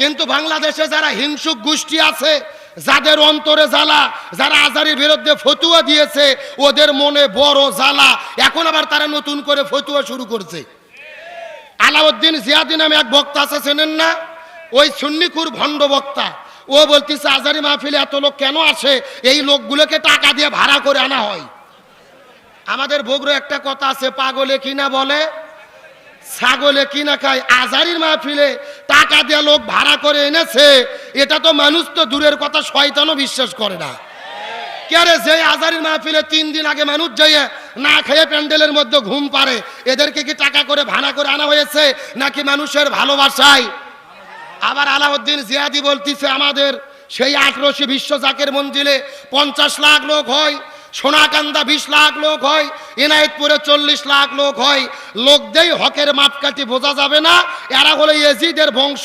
কিন্তু বাংলাদেশে যারা হিংসুক গোষ্ঠী আছে, যাদের অন্তরে জ্বালা, যারা আজারির বিরুদ্ধে ফতুয়া দিয়েছে, ওদের মনে বড় জ্বালা। এখন আবার তারা নতুন করে ফতুয়া শুরু করছে। আলাউদ্দিন জিয়াদি নামে এক বক্তা আছে, চেনেন না? ওই সুন্নিকুর ভণ্ড বক্তা। ও বলতেছে, আজারি মাহফিলে এত লোক কেন আসে? এই লোকগুলোকে টাকা দিয়ে ভাড়া করে আনা হয়। আমাদের বগুড়ো একটা কথা আছে, পাগলে কিনা বলে ছাগলে কিনা খায়, আজারির মাহফিলে টাকা দিয়ে লোক ভাড়া করে এনেছে, এটা তো মানুষ তো দূরের কথা, শয়তানও বিশ্বাস করে না। কে যে আজারির মাহফিলে তিন দিন আগে মানুষ যাইয়ে না খেয়ে প্যান্ডেলের মধ্যে ঘুম পারে এদেরকে কি টাকা করে ভাড়া করে আনা হয়েছে, নাকি মানুষের ভালোবাসায়? আবার আলাউদ্দিন জিয়াদি বলতিছে, আমাদের সেই আঠারোশি বিশ্ব জাকের মঞ্জিলে পঞ্চাশ লাখ লোক হয় সোনাকান্দা বিশ লাখ লোক হয় এনায়েতপুরে চল্লিশ লাখ লোক হয়। লোক দেই হকের মাপকাঠি বোঝা যাবে না। এরা হলো এজিদের বংশ।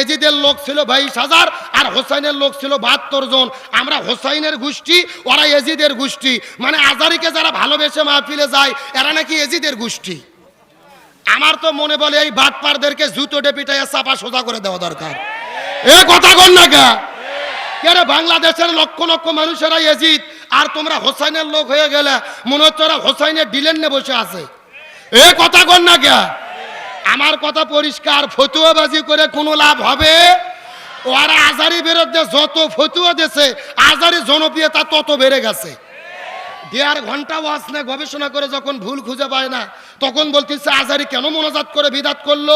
এজিদের লোক ছিল বাইশ হাজার, আর হোসাইনের লোক ছিল বাহাত্তর জন। আমরা হোসাইনের গোষ্ঠী, ওরা এজিদের গোষ্ঠী। মানে আজারিকে যারা ভালোবেসে মাহফিলে যায়, এরা নাকি এজিদের গোষ্ঠী। আমার তো মনে বলে এই বাটপারদেরকে জুতো ডেপিটাইয়া চাপা সোজা করে দেওয়া দরকার। এ কথা কন না কে? কেরে বাংলাদেশের লক্ষ লক্ষ মানুষেরা এজিত আর তোমরা হোসাইনের লোক হয়ে গেলে মনে হচ্ছে ওরা হোসাইনের ডিলেন নিয়ে বসে আছে। এ কথা কন না কে আমার কথা পরিষ্কার, ফতুয়াবাজি করে কোনো লাভ হবে? ওরা আজারি বিরুদ্ধে যত ফতুয়া দিয়েছে আজারি জনপ্রিয়তা তত বেড়ে গেছে। দেড় ঘণ্টা ওয়াজ না গবেষণা করে যখন ভুল খুঁজে পায় না, তখন বলতেছে আজারি কেন মনোজাত করে বিদাত করল?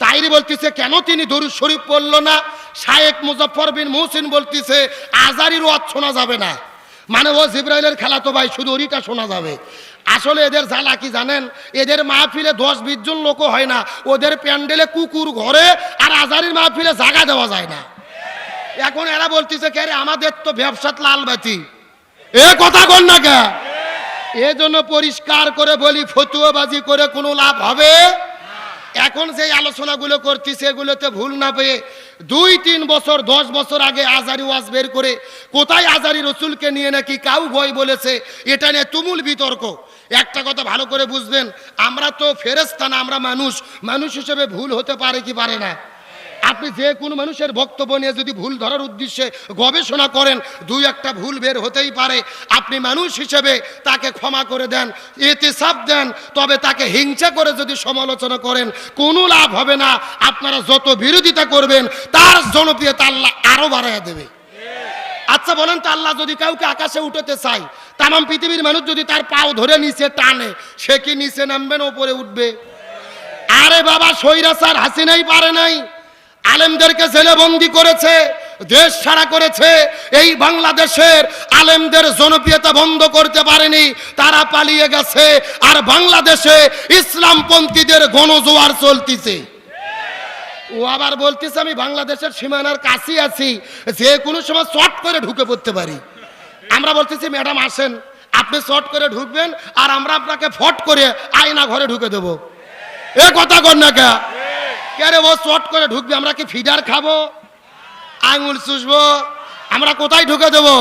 তাইরি বলতেছে, কেন তিনি দরুদ শরীফ পড়ল না? শায়েক মুজফর বিন মুহসিন বলতেছে, আজারির ওয়াজ শোনা যাবে না। মানে ও জিব্রাইলের খেলা তো ভাই, শুধু ওরিটা শোনা যাবে। আসলে এদের জ্বালা কি জানেন? এদের মাহফিলে দশ বিশ জন লোক হয় না। ওদের প্যান্ডেলে কুকুর ঘরে আর আজারির মাহফিলে জায়গা দেওয়া যায় না। এখন এরা বলতেছে, কে আমাদের তো ব্যবসাত লাল বাতি। এ কথা কর না কে? এজন্য পরিষ্কার করে বলি, ফতুয়াবাজি করে কোনো লাভ হবে? এখন যে আলোচনাগুলো করছি, সেগুলোতে ভুল না পেয়ে দুই, তিন বছর, দশ বছর আগে আজারি ওয়াজ বের করে কোথায় আজারি রসুলকে নিয়ে নাকি কাউ ভয় বলেছে, এটা নিয়ে তুমুল বিতর্ক। একটা কথা ভালো করে বুঝবেন, আমরা তো ফেরেস্তা না, আমরা মানুষ। মানুষ হিসেবে ভুল হতে পারে কি পারে না? আপনি যে কোনো মানুষের বক্তব্য নিয়ে যদি ভুল ধরার উদ্দেশ্যে গবেষণা করেন, দুই একটা ভুল বের হতেই পারে। আপনি মানুষ হিসেবে তাকে ক্ষমা করে দেন এতে সাপ দেন, তবে তাকে হিংসা করে যদি সমালোচনা করেন, কোনো লাভ হবে না। আপনারা যত বিরোধিতা করবেন, তার জনপ্রিয়তা আল্লাহ আরও বাড়াইয়া দেবে। আচ্ছা বলেন তো আল্লাহ যদি কাউকে আকাশে উঠতে চাই তাম পৃথিবীর মানুষ যদি তার পাও ধরে নিচে টানে, সে কি নিচে নামবে না উপরে উঠবে? আরে বাবা সৈরাচার হাসিনাই পারে নাই। আলেমদেরকে জেলে বন্দি করেছে, দেশ ছাড়া করেছে। এই বাংলাদেশের আলেমদের জনপ্রিয়তা বন্ধ করতে পারেনি, তারা পালিয়ে গেছে। আর বাংলাদেশে ইসলামপন্থীদের গণজোয়ার চলতেছে। ও আবার বলতেছে, আমি বাংলাদেশের সীমানার কাছে আছি, যে কোনো সময় শর্ট করে ঢুকে পড়তে পারি। আমরা বলতেছি, ম্যাডাম, আসেন। আপনি শর্ট করে ঢুকবেন, আর আমরা আপনাকে ফট করে আয়না ঘরে ঢুকে দেবো। এ কথা কর না কে? কে রে ও শর্ট করে ঢুকবে, আমরা কি ফিডার খাব? আঙুল চুষবো, আমরা কোথায় ঢুকে দেবো?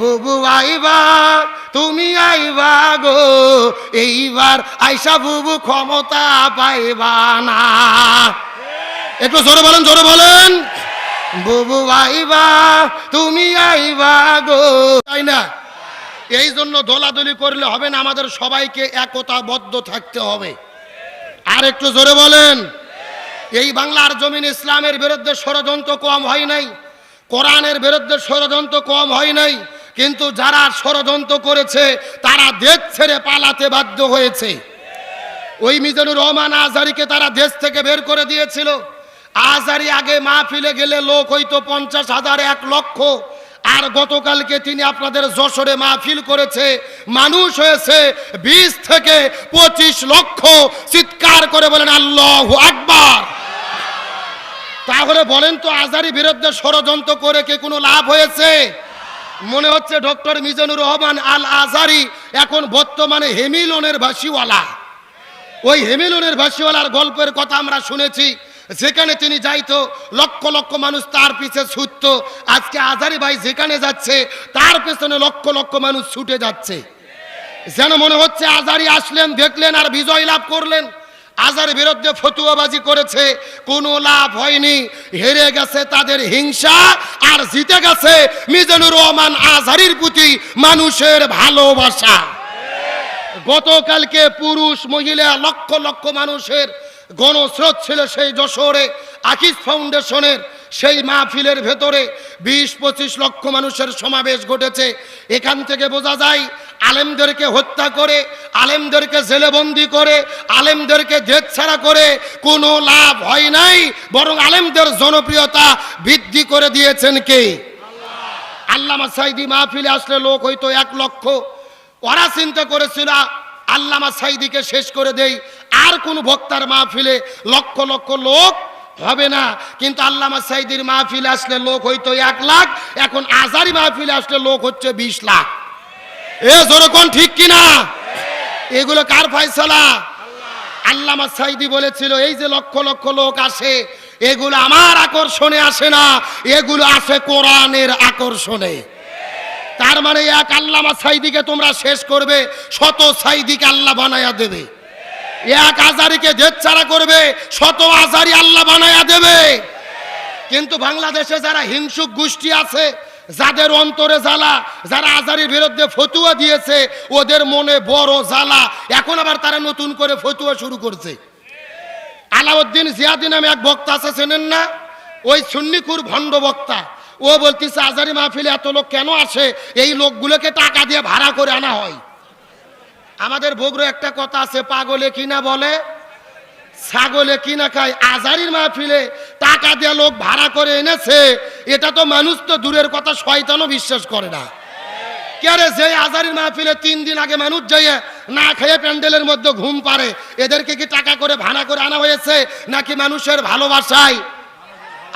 বুবু আইবা, তুমি আইবা গো, এইবার আইসা বুবু ক্ষমতা পাইবা না। একটু জোরে বলেন জোরে বলেন। বুবু আইবা, তুমি আইবা গো। তাই না? এই জন্য দোলাদলি করলে হবে না, আমাদের সবাইকে একতাবদ্ধ থাকতে হবে। আর একটু জোরে বলেন। এই বাংলার জমিন ইসলামের বিরুদ্ধে ষড়যন্ত্র কম হয় নাই, কোরআনের বিরুদ্ধে ষড়যন্ত্র কম হয় নাই, কিন্তু যারা ষড়যন্ত্র করেছে, তারা দেশ ছেড়ে পালাতে বাধ্য হয়েছে। ওই মিজানুর রহমান আজারিকে তারা দেশ থেকে বের করে দিয়েছিল। আজারি আগে মাহফিলে গেলে লোক হয়তো পঞ্চাশ হাজার, এক লক্ষ। আর গতকালকে তিনি আপনাদের যশোরে মাহফিল করেছে, মানুষ হয়েছে বিশ থেকে পঁচিশ লক্ষ। চিৎকার করে বলেন, আল্লাহ আকবার। তাহলে বলেন তো আজারি বিরুদ্ধে ষড়যন্ত্র করে কি কোনো লাভ হয়েছে? মনে হচ্ছে ডক্টর মিজানুর রহমান আল আজারি এখন বর্তমানে হেমিলনের ভাসিওয়ালা ওই হেমিলনের ভাসিওয়ালার গল্পের কথা আমরা শুনেছি, যেখানে তিনি যাইতো, লক্ষ লক্ষ মানুষ তার পিছে ছুটতো। আজকে আজারি ভাই যেখানে যাচ্ছে, তার পেছনে লক্ষ লক্ষ মানুষ ছুটে যাচ্ছে। যেন মনে হচ্ছে আজারি আসলেন, দেখলেন আর বিজয় লাভ করলেন। আজার বিরুদ্ধে ফতুয়াবাজি করেছে, কোনো লাভ হয়নি। হেরে গেছে তাদের হিংসা আর জিতে গেছে মিজানুর রহমান আজহারির প্রতি মানুষের ভালোবাসা। গতকালকে পুরুষ, মহিলা, লক্ষ লক্ষ মানুষের গণস্রোত ছিল সেই যশোরে, আকিস ফাউন্ডেশনের সেই মাহফিলের ভেতরে বিশ, পঁচিশ লক্ষ মানুষের সমাবেশ ঘটেছে। এখান থেকে বোঝা যায়, আলেমদেরকে হত্যা করে, আলেমদেরকে জেলেবন্দি করে, আলেমদেরকে জেদ ছাড়া করে কোনো লাভ হয় নাই, বরং আলেমদের জনপ্রিয়তা বৃদ্ধি করে দিয়েছেন কে? আল্লামা সাইদি মাহফিলে আসলে লোক হয়তো এক লক্ষ। ওরা চিন্তা করেছিল, আল্লামা সাইদিকে শেষ করে দেই। আর কোন বক্তার মাহফিলে লক্ষ লক্ষ লোক হবে না। কিন্তু আল্লামা সাইদির মাহফিলে আসলে লোক হয়তো এক লাখ, এখন আজারি মাহফিলে আসলে লোক হচ্ছে বিশ লাখ। এ জোরকন ঠিক কিনা? এগুলো কার ফয়সালা? আল্লামা সাইদি বলেছিল, এই যে লক্ষ লক্ষ লোক আসে, এগুলো আমার আকর্ষণে আসে না, এগুলো আসে কোরআনের আকর্ষণে। তার মানে এক আল্লামা সাইদিকে তোমরা শেষ করবে, শত সাইদিকে আল্লাহ বানায়া দেবে। এক আজারিকে জেদ ছাড়া করবে, শত আজারি আল্লাহ দেবে। কিন্তু বাংলাদেশে যারা হিংসুক গোষ্ঠী আছে, যাদের অন্তরে জ্বালা, যারা আজারির বিরুদ্ধে ফতুয়া দিয়েছে, ওদের মনে বড় জ্বালা। এখন আবার তারা নতুন করে ফতুয়া শুরু করছে। আলাউদ্দিন জিয়াদি নামে এক বক্তা আছে, চেনেন না? ওই সুন্নিকুর ভণ্ড বক্তা। ও বলতেছে, আজারি মাহফিলে এত লোক কেন আসে? এই লোকগুলোকে টাকা দিয়ে ভাড়া করে আনা হয়। আমাদের বগুড়ো একটা কথা আছে, পাগলে কিনা বলে ছাগলে কিনা খায়? আজারির মাহফিলে টাকা দিয়ে লোক ভাড়া করে এনেছে, এটা তো মানুষ তো দূরের কথা, শয়তানও বিশ্বাস করে না। কেরে যে আজারির মাহফিলে তিন দিন আগে মানুষ যাইয়ে না খেয়ে প্যান্ডেলের মধ্যে ঘুম পারে এদেরকে কি টাকা করে ভাড়া করে আনা হয়েছে নাকি মানুষের ভালোবাসায়?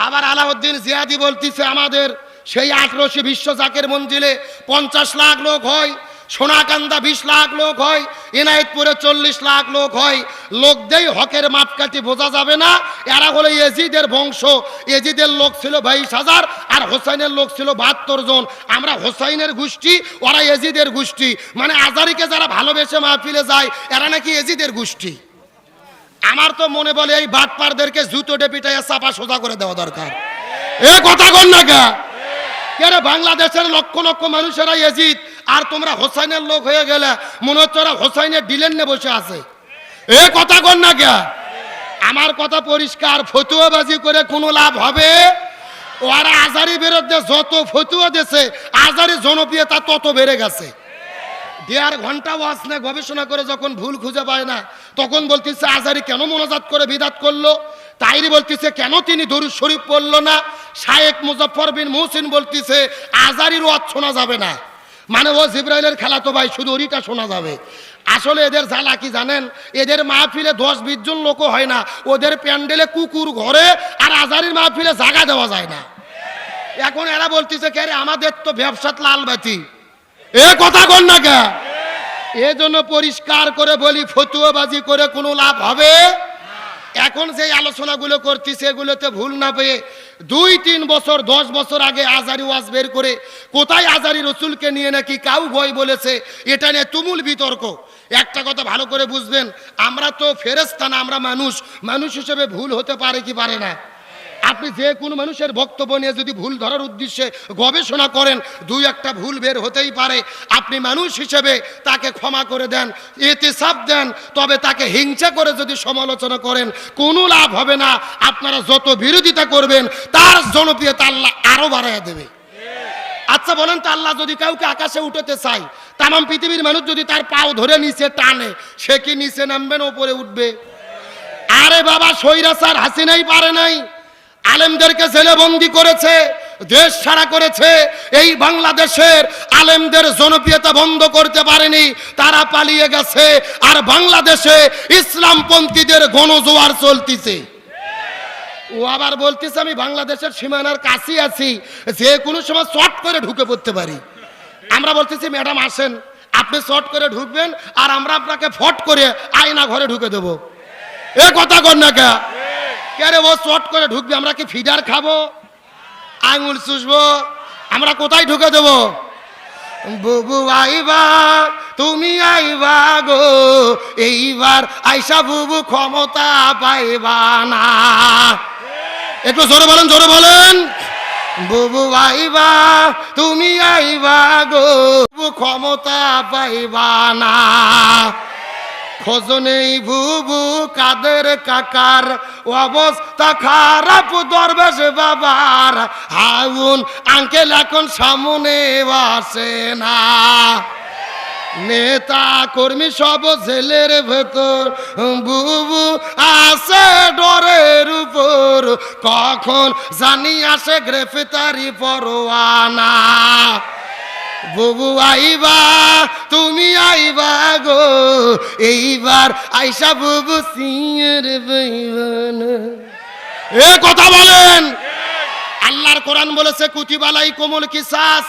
আবার আলাউদ্দিন জিয়াদি বলতিছে, আমাদের সেই আঠারোশি বিশ্ব জাকের মঞ্জিলে পঞ্চাশ লাখ লোক হয় সোনাকান্দা বিশ লাখ লোক হয় এনায়েতপুরে চল্লিশ লাখ লোক হয় লোক দেই হকের মাপকাঠি বোঝা যাবে না। এরা হলো এজিদের বংশ। এজিদের লোক ছিল বাইশ হাজার, আর হোসাইনের লোক ছিল বাহাত্তর জন। আমরা হোসাইনের গোষ্ঠী, ওরা এজিদের গোষ্ঠী। মানে আজারিকে যারা ভালোবেসে মাহফিলে যায়, এরা নাকি এজিদের গোষ্ঠী। আমার তো মনে বলে এই বাটপারদেরকে জুতো ডেপিটাইয়া চাপা সোজা করে দেওয়া দরকার। এ কথা কন না কে? বাংলাদেশের লক্ষ লক্ষ মানুষেরা এজিদ। আর তোমরা হোসাইনের লোক হয়ে গেলে, মনে হচ্ছে ওরা হোসাইনের ডিলেন নিয়ে বসে আছে। এ কথা কন না কে আমার কথা পরিষ্কার, ফতুয়াবাজি করে কোনো লাভ হবে? ওরা আজারি বিরুদ্ধে যত ফতুয়া দিয়েছে, আজারি জনপ্রিয়তা তত বেড়ে গেছে। দেড় ঘণ্টা ওয়াজ না গবেষণা করে যখন ভুল খুঁজে পায় না, তখন বলতেছে, আজারি কেন মনোজাত করে বিদাত করল? তাইরি বলতেছে, কেন তিনি দরুদ শরীফ পড়ল না? শায়েক মুজফর বিন মুহসিন বলতেছে, আজারির ওয়াজ শোনা যাবে না। মানে ও জিব্রাইলের খেলা তো ভাই, শুধু ওরিটা শোনা যাবে। আসলে এদের জ্বালা কি জানেন? এদের মাহফিলে দশ বিশ জন লোক হয় না। ওদের প্যান্ডেলে কুকুর ঘরে আর আজারির মাহফিলে জাগা দেওয়া যায় না। এখন এরা বলতেছে কে আমাদের তো ব্যবসাত লাল বাতি। এ কথা কর না কে? এজন্য পরিষ্কার করে বলি, ফতুয়াবাজি করে কোনো লাভ হবে? এখন যে আলোচনাগুলো করছি, সেগুলোতে ভুল না পেয়ে দুই, তিন বছর, দশ বছর আগে আজারি ওয়াজ বের করে কোথায় আজারি রসুলকে নিয়ে নাকি কাউ ভয় বলেছে, এটা নিয়ে তুমুল বিতর্ক। একটা কথা ভালো করে বুঝবেন, আমরা তো ফেরেস্তা না, আমরা মানুষ। মানুষ হিসেবে ভুল হতে পারে কি পারে না? আপনি যে কোনো মানুষের বক্তব্য নিয়ে যদি ভুল ধরার উদ্দেশ্যে গবেষণা করেন, দুই একটা ভুল বের হতেই পারে। আপনি মানুষ হিসেবে তাকে ক্ষমা করে দেন এতে সাপ দেন, তবে তাকে হিংসা করে যদি সমালোচনা করেন, কোনো লাভ হবে না। আপনারা যত বিরোধিতা করবেন, তার জনপ্রিয়তা আল্লাহ আরও বাড়াইয়া দেবে। আচ্ছা বলেন তো আল্লাহ যদি কাউকে আকাশে উঠতে চাই তাম পৃথিবীর মানুষ যদি তার পাও ধরে নিচে টানে, সে কি নিচে নামবে না উপরে উঠবে? আরে বাবা সৈরাসার হাসিনাই পারে নাই। আলেমদেরকে জেলে বন্দি করেছে, দেশ ছাড়া করেছে। এই বাংলাদেশের আলেমদের জনপ্রিয়তা বন্ধ করতে পারেনি, তারা পালিয়ে গেছে। আর বাংলাদেশে ইসলামপন্থীদের গণজোয়ার চলতেছে। ও আবার বলতেছে, আমি বাংলাদেশের সীমানার কাছে আছি, যে কোনো সময় শর্ট করে ঢুকে পড়তে পারি। আমরা বলতেছি, ম্যাডাম, আসেন। আপনি শর্ট করে ঢুকবেন, আর আমরা আপনাকে ফট করে আয়না ঘরে ঢুকে দেবো। এ কথা কর না কে? কে রে ও শর্ট করে ঢুকবে, আমরা কি ফিডার খাব? আঙুল চুষবো, আমরা কোথায় ঢুকে দেবো? বুবু আইবা, তুমি আইবা গো, এইবার আইসা বুবু ক্ষমতা পাইবা না। একটু জোরে বলেন জোরে বলেন। বুবু আইবা, তুমি আইবা গো ক্ষমতা পাইবা না। খোঁজ নেই বুবু কাদের কাকার অবস্থা খারাপ দরবেশ বাবার। হাউন, আঙ্কেল এখন সামনে আসে না। নেতা কর্মী সব জেলের ভেতর। বুবু আসে ডরের উপর। কখন জানি আসে গ্রেফতারি পরোয়ানা। বুবু আইবা, তুমি আইবা গো। এইবার আইসা বুবু সিংয়ের বইবান এ কথা বলেন। আল্লাহর কোরআন বলেছে, কুতিবালাই কোমল কিসাস,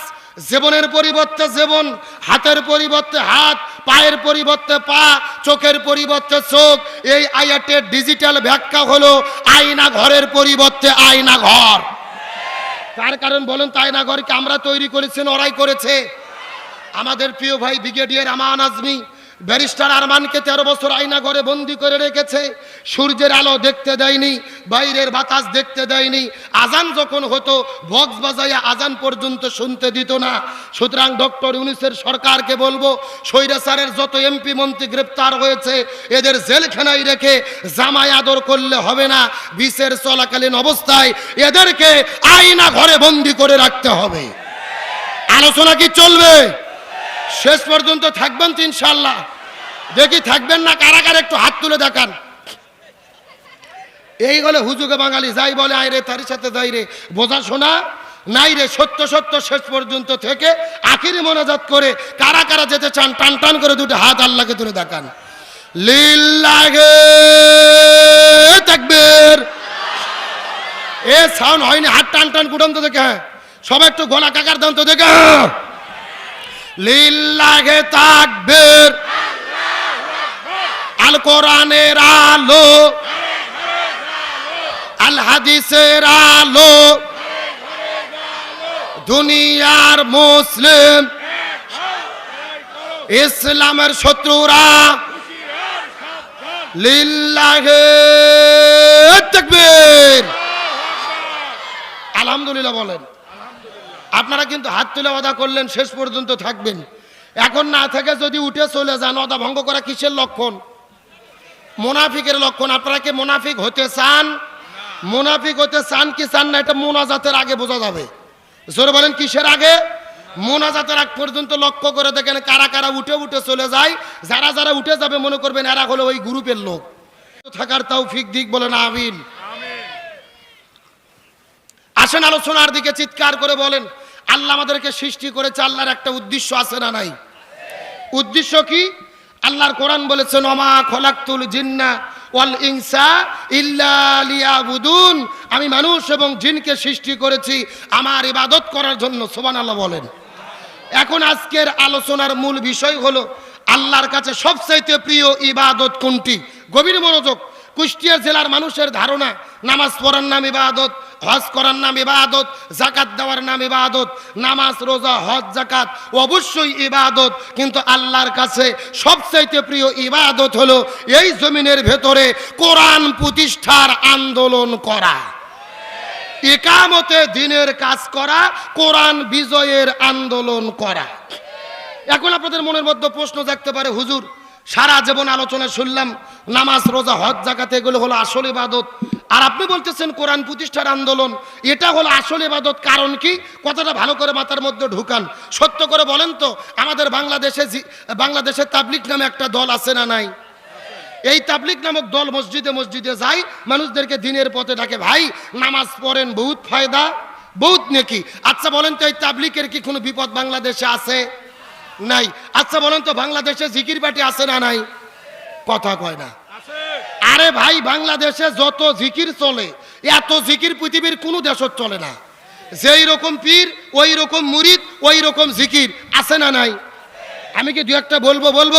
জীবনের পরিবর্তে জীবন, হাতের পরিবর্তে হাত, পায়ের পরিবর্তে পা, চোখের পরিবর্তে চোখ। এই আয়াতের ডিজিটাল ব্যাখ্যা হলো আয়না ঘরের পরিবর্তে আয়না ঘর। তার কারণ বলেন তাই না ঘরকে আমরা তৈরি করেছেন, ওরাই করেছে। আমাদের প্রিয় ভাই ব্রিগেডিয়ার আমান আজমি ব্যারিস্টার আরমানকে তেরো বছর আয়না ঘরে বন্দি করে রেখেছে। সূর্যের আলো দেখতে দেয়নি, বাইরের বাতাস দেখতে দেয়নি। আজান যখন হতো, বক্স বাজাইয়া আজান পর্যন্ত শুনতে দিত না। সুতরাং ডক্টর ইউনিসের সরকারকে বলব স্বৈরাচারের যত এমপি, মন্ত্রী গ্রেপ্তার হয়েছে, এদের জেলখানায় রেখে জামাই আদর করলে হবে না। বিষের চলাকালীন অবস্থায় এদেরকে আয়না ঘরে বন্দি করে রাখতে হবে। আলোচনা কি চলবে? শেষ পর্যন্ত থাকবেন তো ইনশাল্লাহ দেখি থাকবেন না, কারাগার একটু হাত তুলে দেখান। এই হলে হুজুগে বাঙালি, যাই বলে, আয় রে তার সাথে যাই রে, বোঝা শোনা? নাই রে, সত্য সত্য, শেষ পর্যন্ত থেকে আখিরি মোনাজাত করে কারা কারা যেতে চান, টান টান করে দুটো হাত আল্লাহকে তুলে দেখান। লিল্লাহে তাকবীর। এ সাউন্ড হয়নি, হাত টান টান কুটন দেখে হ্যাঁ। সবাই একটু গলা কাকার দান তো দেখে হ্যাঁ। লিল্লাহে তাকবীর। আল কোরআনের আলো আল হাদিসের আলো, দুনিয়ার মুসলিম, ইসলামের শত্রুরা লিল্লাহে তাকবীর। আলহামদুলিল্লাহ বলেন। আপনারা কিন্তু হাত তুলে অদা করলেন, শেষ পর্যন্ত থাকবেন। এখন না থেকে যদি উঠে চলে যান অদা ভঙ্গ করা কিসের লক্ষণ? মোনাফিকের লক্ষণ। আপনারা কি মোনাফিক হতে চান? মোনাফিক হতে চান কি চান না, এটা মোনাজাতের আগে বোঝা যাবে। জোরে বলেন, কিসের আগে? মোনাজাতের আগ পর্যন্ত লক্ষ্য করে দেখেন, কারা কারা উঠে উঠে চলে যায়। যারা যারা উঠে যাবে, মনে করবেন এরা হলো ওই গ্রুপের লোক। থাকার তাও ফিক দিক বলেন, আমিন। আসেন আলোচনার দিকে, চিৎকার করে বলেন আল্লাহ আমাদেরকে সৃষ্টি করেছে, আল্লাহর একটা উদ্দেশ্য আছে না নাই? উদ্দেশ্য কি? আল্লাহর কোরআন বলেছেন অমা খলাক্তুল জিন্না ওয়াল ইনসা ইল্লা লিয়াবুদুন। আমি মানুষ এবং জিনকে সৃষ্টি করেছি, আমার ইবাদত করার জন্য, সুবহানাল্লাহ বলেন। এখন আজকের আলোচনার মূল বিষয় হলো, আল্লাহর কাছে সবচাইতে প্রিয় ইবাদত কোনটি? গভীর মনোযোগ। কুষ্টিয়া জেলার মানুষের ধারণা, নামাজ পড়ার নাম ইবাদত, হজ করার নাম ইবাদত জাকাত দেওয়ার নাম ইবাদত, নামাজ, রোজা, হজ জাকাত অবশ্যই ইবাদত। কিন্তু আল্লাহর কাছে সবচাইতে প্রিয় ইবাদত হলো এই জমিনের ভেতরে কোরআন প্রতিষ্ঠার আন্দোলন করা। একামতে দিনের কাজ করা, কোরআন বিজয়ের আন্দোলন করা। এখন আপনাদের মনের মধ্যে প্রশ্ন জাগতে পারে, হুজুর, সারা জীবন আলোচনা শুনলাম নামাজ, রোজা, হজ জাকাতে এগুলো হলো আসল ইবাদত। আর আপনি বলতেছেন কোরআন প্রতিষ্ঠার আন্দোলন, এটা হলো আসল ইবাদত। কারণ কি? কথাটা ভালো করে মাথার মধ্যে ঢুকান। সত্য করে বলেন তো, আমাদের বাংলাদেশে বাংলাদেশে তাবলিক নামে একটা দল আছে না নাই? এই তাবলিক নামক দল মসজিদে মসজিদে যায়, মানুষদেরকে দিনের পথে ডাকে, ভাই, নামাজ পড়েন, বহুত ফায়দা, বহুত নেকি? আচ্ছা বলেন তো, এই তাবলিকের কি কোনো বিপদ বাংলাদেশে আছে? নাই। আচ্ছা বলেন তো, বাংলাদেশে জিকির পার্টি আছে না নাই? কথা কয় না। আরে ভাই বাংলাদেশে যত জিকির চলে এত জিকির পৃথিবীর কোনো দেশত চলে না। যেই রকম পীর ওই রকম মুরিদ ওই রকম জিকির। আছে না নাই? আমি কি দু একটা বলব বলব?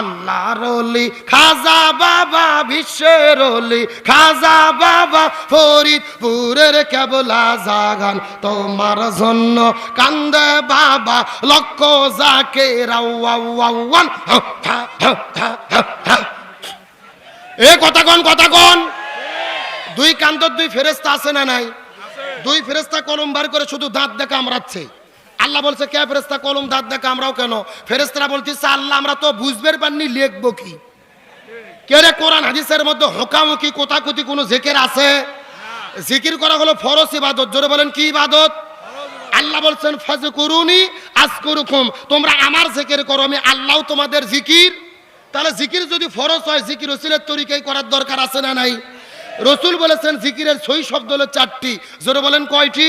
আল্লাহ রলি খাজা বাবা, বিশ্বের অলি খাজা বাবা, ফরিদপুরের কেবলা জাগান। তোমার জন্য কান্দে বাবা, লক্ষ যাকে রাওয়ান এ কথা কন কথা কন? দুই কান্তর দুই ফেরেস্তা আছে না নাই? দুই ফেরেস্তা কলম বার করে শুধু দাঁত দেখে কামড়াচ্ছে আল্লাহ বলছে, কে ফেরেস্তা কলম দাঁত দেখে আমরাও কেন? ফেরেস্তারা বলতেছে, আল্লাহ, আমরা তো বুঝবে পারিনি লিখব কি? কে রে, কোরআন হাদিসের মধ্যে হোকামুখি কোথাকুতি কোনো জেকের আছে? জিকির করা হলো ফরস ইবাদত। জোরে বলেন, কি ইবাদত? আল্লাহ বলছেন ফাজ করুনি আজ করুকুম তোমরা আমার জিকির করো, আমি আল্লাহ তোমাদের জিকির। তাহলে জিকির যদি ফরজ হয়, জিকির রসুলের তরিকাই করার দরকার আছে না নাই? রসুল বলেছেন, জিকিরের সই শব্দ হলো চারটি। জোরে বলেন, কয়টি?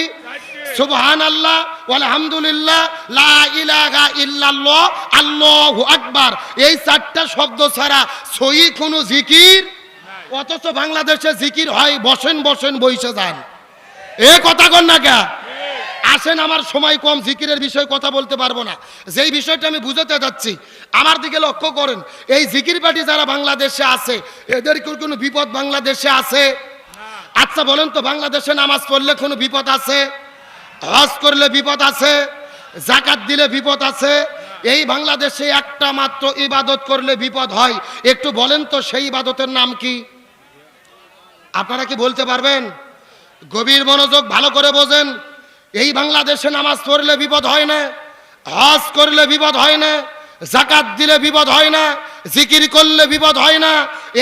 সুবহান আল্লাহ আলহামদুলিল্লাহ লা ইলাহা ইল্লাল্লাহ, আল্লাহু আকবার। এই চারটা শব্দ ছাড়া সই কোনো জিকির? অথচ বাংলাদেশে জিকির হয়, বসেন বসেন, বইসে যান। এ কথা কন না কে আসেন, আমার সময় কম, জিকিরের বিষয়ে কথা বলতে পারব না। যেই বিষয়টা আমি বুঝাতে যাচ্ছি, আমার দিকে লক্ষ্য করেন, এই জিকির পার্টি যারা বাংলাদেশে আছে, এদের কোনো বিপদ বাংলাদেশে আছে? আচ্ছা বলেন তো, বাংলাদেশে নামাজ পড়লে কোনো বিপদ আছে? হজ করলে বিপদ আছে, জাকাত দিলে বিপদ আছে। এই বাংলাদেশে একটা মাত্র ইবাদত করলে বিপদ হয়। একটু বলেন তো, সেই ইবাদতের নাম কি? আপনারা কি বলতে পারবেন? গভীর মনোযোগ ভালো করে বোঝেন। এই বাংলাদেশে নামাজ পড়লে বিপদ হয় না, হজ করলে বিপদ হয় না। জাকাত দিলে বিপদ হয় না, জিকির করলে বিপদ হয় না।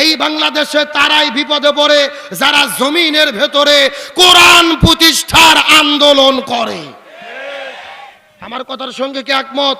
এই বাংলাদেশে তারাই বিপদে পড়ে, যারা জমিনের ভেতরে কোরআন প্রতিষ্ঠার আন্দোলন করে। আমার কথার সঙ্গে কি একমত?